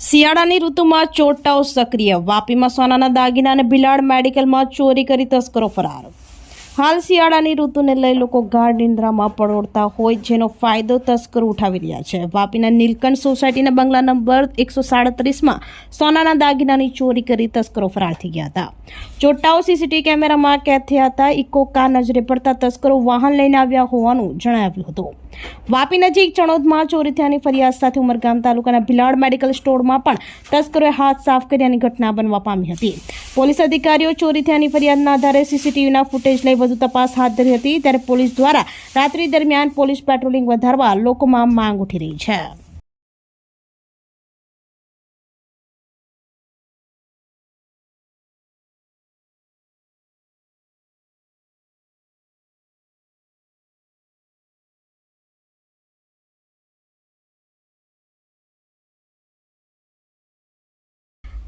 શિયાળાની ઋતુમાં ચોટાઓ સક્રિય. વાપીમાં સોનાના દાગીના અને ભિલાડ મેડિકલમાં ચોરી કરી તસ્કરો ફરાર. હાલ શિયાળાની ઋતુને લઈ લોકો ગાઢ નિંદ્રામાં પડોળતા હોય જેનો ફાયદો તસ્કરો ઉઠાવી રહ્યા છે. વાપીના નીલકંઠ સોસાયટીના બંગલા નંબર એકસો સાડત્રીસમાં સોનાના દાગીનાની ચોરી કરી તસ્કરો ફરાર થઈ ગયા હતા. ચોટ્ટાઓ સીસીટીવી કેમેરામાં કેદ થયા હતા. ઇકો કાર નજરે પડતા તસ્કરો વાહન લઈને આવ્યા હોવાનું જણાવ્યું હતું. વાપી નજીક ચણોદમાં ચોરી થયાની ફરિયાદ સાથે ઉમરગામ તાલુકાના ભિલાડ મેડિકલ સ્ટોરમાં પણ તસ્કરોએ હાથ સાફ કર્યાની ઘટના બનવા પામી હતી. પોલીસ અધિકારીઓ ચોરી થયાની ફરિયાદના આધારે સીસીટીવીના ફૂટેજ લઈ વધુ તપાસ હાથ ધરી હતી. ત્યારે પોલીસ દ્વારા રાત્રિ દરમિયાન પોલીસ પેટ્રોલિંગ વધારવા લોકોમાં માંગ ઉઠી રહી છે.